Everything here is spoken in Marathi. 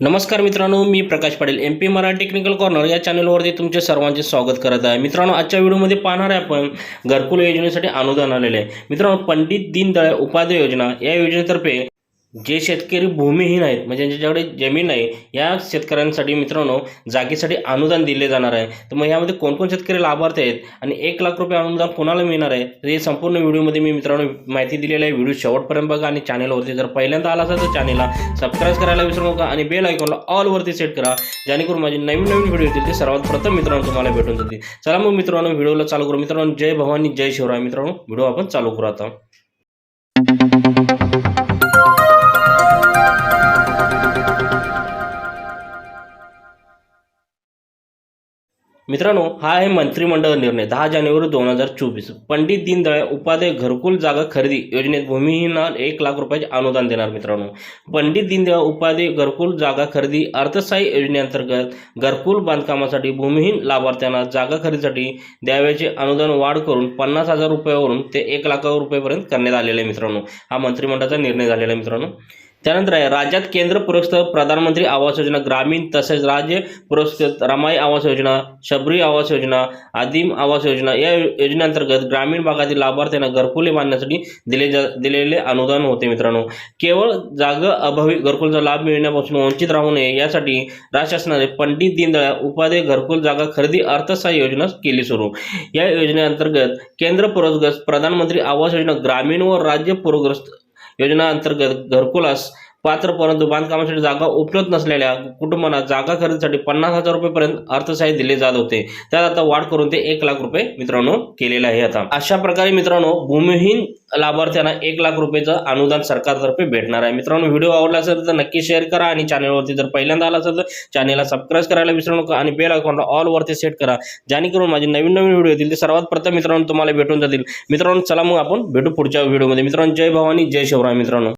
नमस्कार मित्रांनो मी Prakash Patil M P Marathi technical corner या चॅनलवरती तुमचे सर्वांचे स्वागत करत आहे. मित्रांनो आजच्या व्हिडिओमध्ये पाहणार आहे आपण घरकुल योजनेसाठी अनुदान आलेले आहे. मित्रांनो पंडित दीनदयाळ उपाध्याय योजना या योजनेतर्फे जे शेतकरी भूमिहीन आहेत म्हणजे ज्यांच्याकडे जमीन आहे या शेतकऱ्यांसाठी मित्रांनो जागेसाठी अनुदान दिले जाणार आहे. तर मग यामध्ये कोणकोण शेतकरी लाभार्थी आहेत आणि एक लाख रुपये अनुदान कोणाला मिळणार आहे? तर हे संपूर्ण व्हिडिओमध्ये मी मित्रांनो माहिती दिलेली आहे. व्हिडिओ शेवटपर्यंत बघा आणि चॅनलवरती जर पहिल्यांदा आला असेल तर चॅनलला सबस्क्राईब करायला विसरू नका आणि बेल आयकॉनला ऑलवरती सेट करा जेणेकरून माझे नवीन नवीन व्हिडिओ येतील ते सर्वात प्रथम मित्रांनो तुम्हाला भेटून जातील. चला मग मित्रांनो व्हिडिओला चालू करू. मित्रांनो जय भवानी जय शिवराय. मित्रांनो व्हिडिओ आपण चालू करू आता. मित्रांनो हा आहे मंत्रिमंडळ निर्णय. दहा जानेवारी दोन हजार चोवीस. पंडित दीनदयाळ उपाध्याय घरकुल जागा खरेदी योजनेत भूमिहीना एक लाख रुपयाचे अनुदान देणार मित्रांनो. पंडित दीनदयाळ उपाध्याय घरकुल जागा खरेदी अर्थसहाय्य योजनेअंतर्गत घरकुल बांधकामासाठी भूमिहीन लाभार्थ्यांना जागा खरेदीसाठी द्यावयाचे अनुदान वाढ करून पन्नास हजार रुपयावरून ते एक लाख रुपयापर्यंत करण्यात आलेले आहे मित्रांनो. हा मंत्रिमंडळाचा निर्णय झालेला आहे मित्रांनो. त्यानंतर आहे राज्यात केंद्र पुरस्कृत प्रधानमंत्री आवास योजना ग्रामीण तसेच राज्य पुरस्कृत रमाई आवास योजना शबरी आवास योजना आदिम आवास योजना या योजनेअंतर्गत ग्रामीण भागातील लाभार्थ्यांना घरकुले बांधण्यासाठी दिले जा दिलेले अनुदान होते मित्रांनो. केवळ जागा अभावी घरकुलचा लाभ मिळण्यापासून वंचित राहू नये यासाठी राज्य शासनाने पंडित दीनदयाळ उपाध्याय घरकुल जागा खरेदी अर्थसहाय्य योजना केली सुरू. या योजनेअंतर्गत केंद्र पुरस्कृत प्रधानमंत्री आवास योजना ग्रामीण व राज्य पूरग्रस्त યોજના અંતર્ગત ઘરકુલાસ पात्र परंतु बांधकामासाठी जागा उपलब्ध नसलेल्या कुटुंबांना जागा खरेदीसाठी पन्नास हजार रुपयेपर्यंत अर्थसहाय्य दिले जात होते. त्यात आता वाढ करून ते एक लाख रुपये मित्रांनो केलेलं आहे आता. अशा प्रकारे मित्रांनो भूमिहीन लाभार्थ्यांना एक लाख रुपयेचं अनुदान सरकारतर्फे भेटणार आहे. मित्रांनो व्हिडिओ आवडला असेल तर नक्की शेअर करा आणि चॅनलवरती जर पहिल्यांदा आला असेल तर चॅनलला सबस्क्राईब करायला विसरू नका आणि बेल आयकॉनला ऑलवरती सेट करा. जेणेकरून माझे नवीन नवीन व्हिडिओ येतील ते सर्वात प्रथम मित्रांनो तुम्हाला भेटून जातील. मित्रांनो चला मग आपण भेटू पुढच्या व्हिडिओमध्ये मित्रांनो जय भवानी जय शिवराय मित्रांनो.